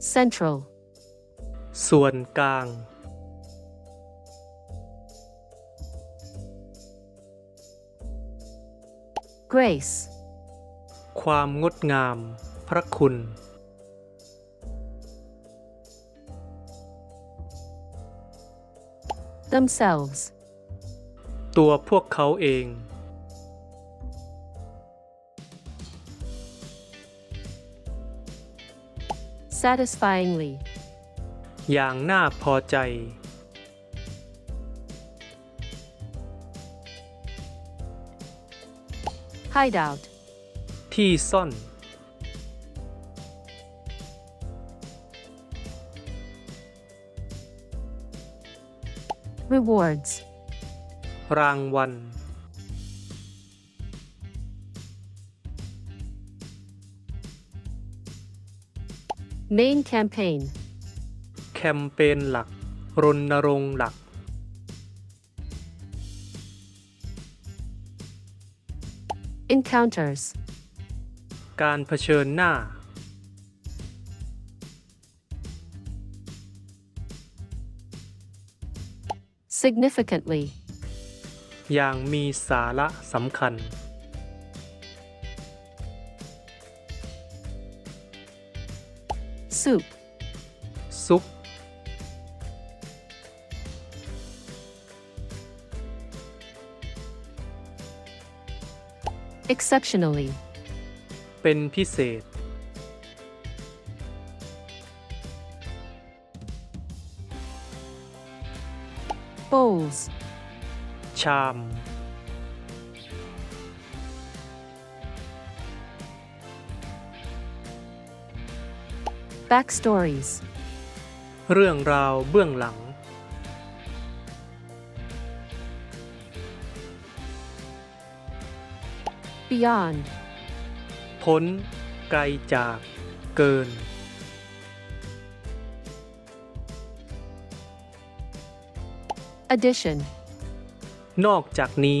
Central. ส่วนกลาง Grace. ความงดงาม พระคุณ Themselves. ตัวพวกเขาเอง Satisfyingly. อย่างน่าพอใจ Hideout. ที่ซ่อน Rewards. รางวัล Main campaign. แคมเปญหลัก รณรงค์หลัก Encounters. การเผชิญหน้า Significantly. อย่างมีสาระสำคัญ Soup. ซุป Exceptionally. เป็นพิเศษ Bowls. ชาม Backstories. เรื่องราวเบื้องหลัง Beyond. พ้นไกลจาก เกิน Addition. นอกจากนี้